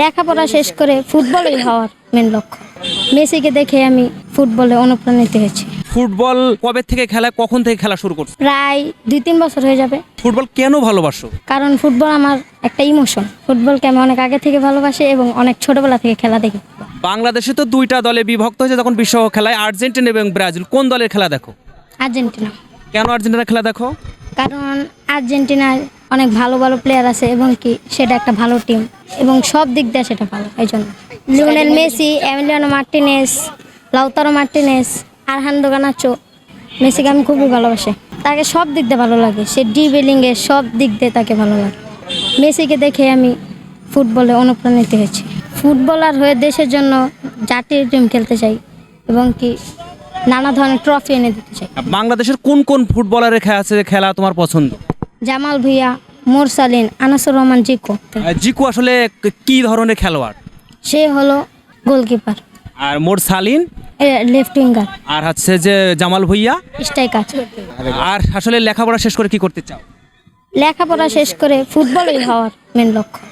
লেখাপড়া শেষ করে ফুটবলই হওয়ার মেন লক্ষ্য। মেসিকে দেখে আমি ফুটবলে অনুপ্রাণিত হয়েছি। ফুটবল কবে থেকে খেলা কখন থেকে খেলা শুরু করছ? প্রায় দুই তিন বছর হয়ে যাবে। ফুটবল কেন ভালোবাসো? কারণ ফুটবল আমার একটা ইমোশন। ফুটবলকে আমি অনেক আগে থেকে ভালোবাসি এবং অনেক ছোটবেলা থেকে খেলা দেখি। বাংলাদেশে তো দুইটা দলে বিভক্ত হয়েছে তখন বিশ্ব খেলায় আর্জেন্টিনা এবং ব্রাজিল। কোন দলের খেলা দেখো? আর্জেন্টিনা। কেন আর্জেন্টিনা খেলা দেখো? কারণ আর্জেন্টিনায় অনেক ভালো ভালো প্লেয়ার আছে এবং কি সেটা একটা ভালো টিম এবং সব দিক দিয়ে সেটা ভালো, এই জন্য। Lionel Messi, Emiliano Martinez, Lautaro Martinez Arhan দোকানাচো মেসিকে আমি খুবই ভালোবাসি। তাকে সব দিক দিয়ে ভালো লাগে, সে ডি বিলিংয়ে সব দিক দিয়ে তাকে ভালো লাগে। মেসিকে দেখে আমি ফুটবলে অনুপ্রাণিত হয়েছি। ফুটবলার হয়ে দেশের জন্য জাতীয় টিম খেলতে চাই এবং কি নানা ধরনের ট্রফি এনে দিতে চাই। বাংলাদেশের কোন কোন ফুটবলারের খেলা আছে খেলা তোমার পছন্দ? জামাল ভুইয়া মোরসালিন আনাসুর রহমান জিকু। জিকু আসলে কি ধরনের খেলোয়াড়? সে হলো গোলকিপার। আর মোর সালিন লেফট উইঙ্গার আর হচ্ছে যে জামাল ভুইয়া? স্ট্রাইকার আর আসলে লেখাপড়া শেষ করে কি করতে চাও? লেখাপড়া শেষ করে ফুটবলই হওয়ার মেন লক্ষ্য।